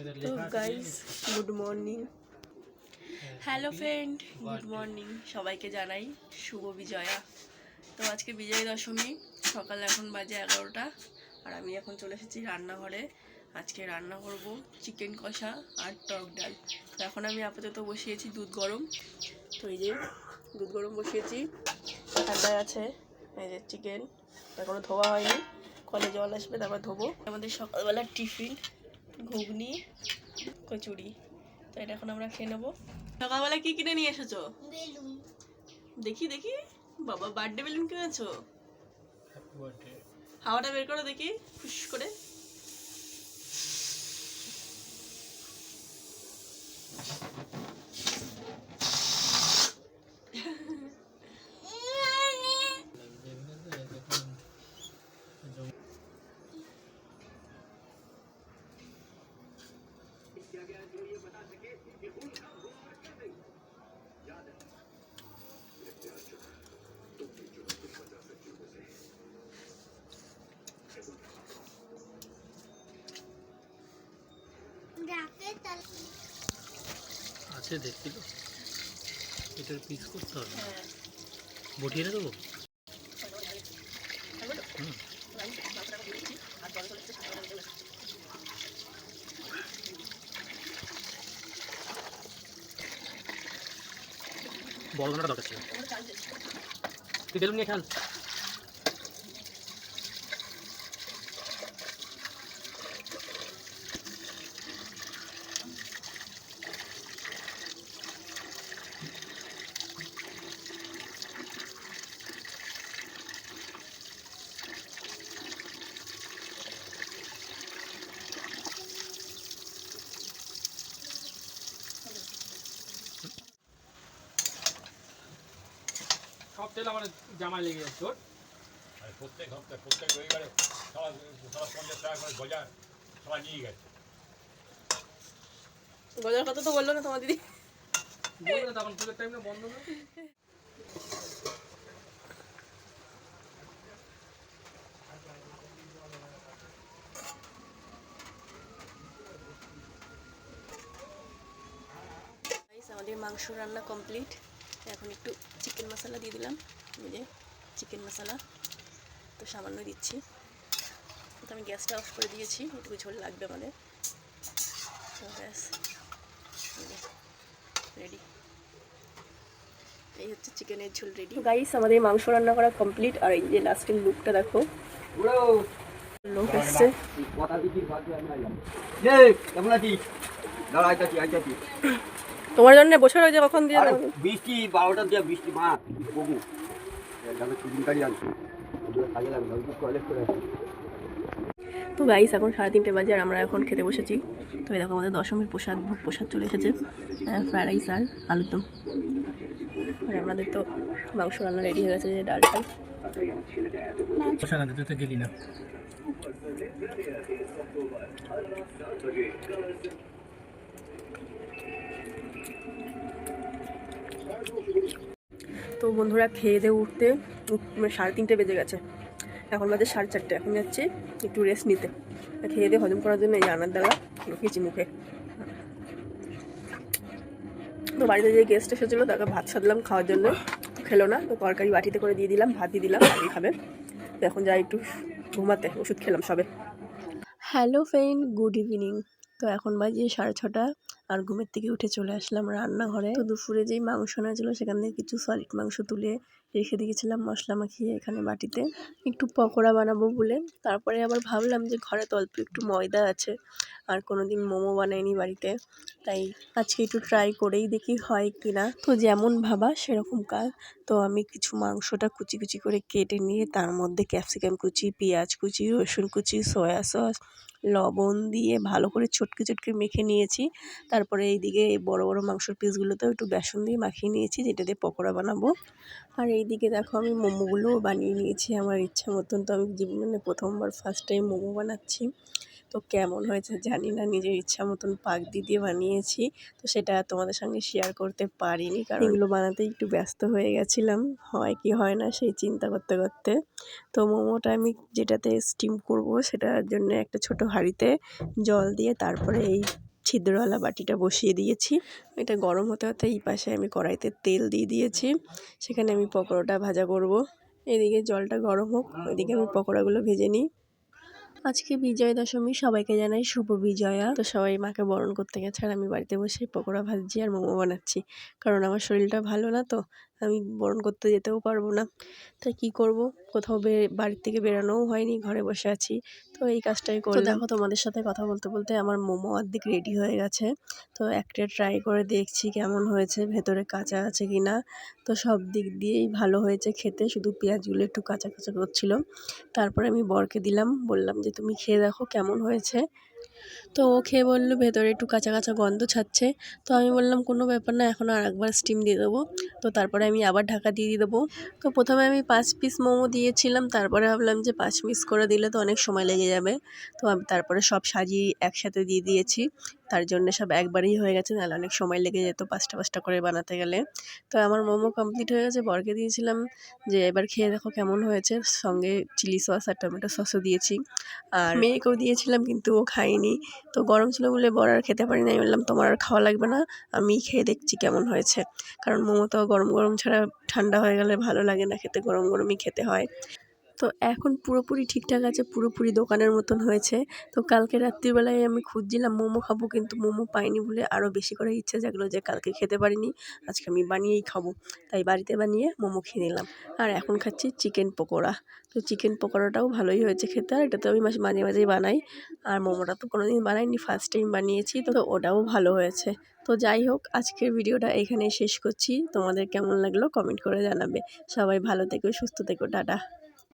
তো guys good morning hello friend good morning সবাইকে জানাই শুভ বিজয়া। তো আজকে বিজয় দশমী সকাল এখন বাজে এগারোটা আর আমি এখন চলে এসেছি রান্নাঘরে। আজকে রান্না করব চিকেন কষা আর টক ডাল। তো এখন আমি আপাতত বসিয়েছি দুধ গরম। তো এই যে দুধ গরম বসিয়েছি ঠান্ডায় আছে এই যে চিকেন। এখনও ধোয়া হয়নি কলে জল আসবে তারপর ধোবো। আমাদের সকালবেলার টিফিন। ঘুগনি কচুরি। তো এটা এখন আমরা খেয়ে নেব। সকালবেলা কি কিনে নিয়ে এসেছ? দেখি দেখি। বাবা বার্থডে বেলুন কিনেছো? হাওয়াটা বের করো দেখি খুশ করে ডাকে তাল আছে দেখছি তো এটার পিস করতে হবে হ্যাঁ বটিয়ে দেবো বড় ঘণ্টা দরকার ছিল তুই বেলুন নিয়ে খেল সব তেল আমার জামায় লেগে যাচ্ছে ওর। প্রত্যেক সপ্তাহে প্রত্যেক রবিবারে সারা সারা পঞ্চাশ টাকা করে গজা সবাই নিয়ে গেছে। গজার কথা তো বলল না তোমার দিদি। বলবে না তখন পুজোর টাইমটা বন্ধ না আমাদের মাংস রান্না কমপ্লিট এখন একটু চিকেন মশলা দিয়ে দিলাম। এই যে চিকেন মশলা তো সামান্য দিচ্ছি। তো আমি গ্যাসটা অফ করে দিয়েছি এটুকু ঝোল লাগবে আমাদের। তো ব্যাস রেডি এই হচ্ছে চিকেনের ঝোল রেডি গাইস আমাদের মাংস রান্না করা কমপ্লিট আর এই যে লাস্টের লুকটা দেখো। লোক এসছে। কেমন আছিস? দাঁড়া আইতাছি আইতাছি তোমার জন্য বসে রয়েছে কখন দিয়ে দেবো? বৃষ্টি বারোটার দিয়ে বৃষ্টি মা আসি তো গাইস এখন সাড়ে তিনটে বাজে আর আমরা এখন খেতে বসেছি। তো এই দেখো আমাদের দশমীর প্রসাদ ভোগ প্রসাদ চলে এসেছে। ফ্রাইড রাইস আর আলুর দম। আর আমাদের তো মাংস রান্না রেডি হয়ে গেছে যে তো গেলি না। তো বন্ধুরা খেয়ে দিয়ে উঠতে মানে সাড়ে তিনটে বেজে গেছে। এখন বাজে সাড়ে চারটে। এখন যাচ্ছি একটু রেস্ট নিতে। খেয়ে দিয়ে হজম করার জন্য এই রান্নার দ্বারা লুকিয়েছি মুখে। তো বাড়িতে যে গেস্ট এসেছিল, তাকে ভাত সাজলাম খাওয়ার জন্য। খেলো না, তো তরকারি বাটিতে করে দিয়ে দিলাম, ভাত দিয়ে দিলাম বাড়ি খাবে। তো এখন যাই একটু ঘুমাতে, ওষুধ খেলাম সবে। হ্যালো ফ্রেন্ড গুড ইভিনিং তো এখন বাজে সাড়ে ছটা। আর ঘুমের থেকে উঠে চলে আসলাম রান্নাঘরে। তো দুপুরে যেই মাংস না ছিল, সেখান থেকে কিছু সলিড মাংস তুলে রেখে দিয়েছিলাম মশলা মাখিয়ে এখানে বাটিতে। একটু পকোড়া বানাবো বলে। তারপরে আবার ভাবলাম যে ঘরে তো অল্প একটু ময়দা আছে। আর কোনো দিন মোমো বানাইনি বাড়িতে। তাই আজকে একটু ট্রাই করেই দেখি হয় কি না তো যেমন ভাবা সেরকম কাজ। তো আমি কিছু মাংসটা কুচি কুচি করে কেটে নিয়ে তার মধ্যে ক্যাপসিকাম কুচি, পেঁয়াজ কুচি, রসুন কুচি সয়া সস লবণ দিয়ে ভালো করে চটকে চটকে মেখে নিয়েছি। তারপরে এইদিকে এই বড় বড় মাংসর পিসগুলোতেও একটু বেসন দিয়ে মাখিয়ে নিয়েছি যেটা দিয়ে পকোড়া বানাবো। আর এইদিকে দেখো আমি মোমোগুলোও বানিয়ে নিয়েছি আমার ইচ্ছা মতন। তো আমি জীবনে প্রথমবার ফার্স্ট টাইম মোমো বানাচ্ছি। তো কেমন হয়েছে জানি না নিজের ইচ্ছা মতন পাক দিয়ে দিয়ে বানিয়েছি। তো সেটা তোমাদের সঙ্গে শেয়ার করতে পারিনি কারণ এগুলো বানাতে একটু ব্যস্ত হয়ে গেছিলাম। হয় কি হয় না সেই চিন্তা করতে করতে। তো মোমোটা আমি যেটাতে স্টিম করব সেটার জন্য একটা ছোট হাঁড়িতে জল দিয়ে তারপরে এই ছিদ্রওয়ালা বাটিটা বসিয়ে দিয়েছি। এটা গরম হতে হতে এই পাশে আমি কড়াইতে তেল দিয়ে দিয়েছি। সেখানে আমি পকোড়াটা ভাজা করব। এদিকে জলটা গরম হোক ওইদিকে আমি পকোড়াগুলো ভেজে নিই। আজকে বিজয় দশমী, সবাইকে জানাই শুভ বিজয়া। তো সবাই মাকে বরণ করতে গেছে আর আমি বাড়িতে বসে পকোড়া ভাজছি আর মোমো বানাচ্ছি। কারণ আমার শরীরটা ভালো না তো আমি বরণ করতে যেতেও পারব না। তাই কি করব? কোথাও বাড়ির থেকে বেরানোও হয়নি ঘরে বসে আছি। তো এই কাজটাই করে দেখো তোমাদের সাথে কথা বলতে বলতে আমার মোমো অর্ধেক রেডি হয়ে গেছে। তো একটা ট্রাই করে দেখছি কেমন হয়েছে ভেতরে কাঁচা আছে কি না। তো সব দিক দিয়েই ভালো হয়েছে খেতে শুধু পেঁয়াজগুলো একটু কাঁচা কাঁচা করছিল। তারপরে আমি বরকে দিলাম বললাম যে তুমি খেয়ে দেখো কেমন হয়েছে? তো ও খেয়ে বলল, ভেতরে একটু কাঁচা কাঁচা গন্ধ ছাড়ছে। তো আমি বললাম, কোনো ব্যাপার না এখন আর একবার স্টিম দিয়ে দেবো। তো তারপরে আমি আবার ঢাকা দিয়ে দিয়ে দেবো। তো প্রথমে আমি পাঁচ পিস মোমো দিয়েছিলাম, তারপরে ভাবলাম যে পাঁচ পিস করে দিলে তো অনেক সময় লেগে যাবে। তো আমি তারপরে সব সাজিয়ে একসাথে দিয়ে দিয়েছি। তার জন্য সব একবারেই হয়ে গেছে, নাহলে অনেক সময় লেগে যেত পাঁচটা পাঁচটা করে বানাতে গেলে। তো আমার মোমো কমপ্লিট হয়ে গেছে, বরকে দিয়েছিলাম যে, এবার খেয়ে দেখো কেমন হয়েছে। সঙ্গে চিলি সস আর টমেটো সসও দিয়েছি। আর মেয়েকেও দিয়েছিলাম, কিন্তু ও খায়নি। তো গরম ছিল বলে বড় আর খেতে পারি না আমি বললাম, তোমার আর খাওয়া লাগবে না, আমি খেয়ে দেখছি কেমন হয়েছে। কারণ মোমো তো গরম গরম ছাড়া ঠান্ডা হয়ে গেলে ভালো লাগে না খেতে, গরম গরমই খেতে হয়। তো এখন পুরোপুরি ঠিকঠাক আছে, পুরোপুরি দোকানের মতন হয়েছে। তো কালকে রাত্রিবেলায় আমি খুঁজছিলাম, মোমো খাব কিন্তু মোমো পাইনি বলে আরও বেশি করে ইচ্ছে জাগলো যে কালকে খেতে পারিনি, আজকে আমি বানিয়েই খাব। তাই বাড়িতে বানিয়ে মোমো খেয়ে নিলাম। আর এখন খাচ্ছি চিকেন পকোড়া। তো চিকেন পকোড়াটাও ভালোই হয়েছে খেতে, আর এটা তো আমি মাঝে মাঝে, মাঝেই বানাই। আর মোমোটা তো কোনোদিন বানাইনি ফার্স্ট টাইম বানিয়েছি, তো ওটাও ভালো হয়েছে। তো যাই হোক, আজকের ভিডিওটা এখানেই শেষ করছি। তোমাদের কেমন লাগল কমেন্ট করে জানাবে। সবাই ভালো থেকো, সুস্থ থেকো, টাটা।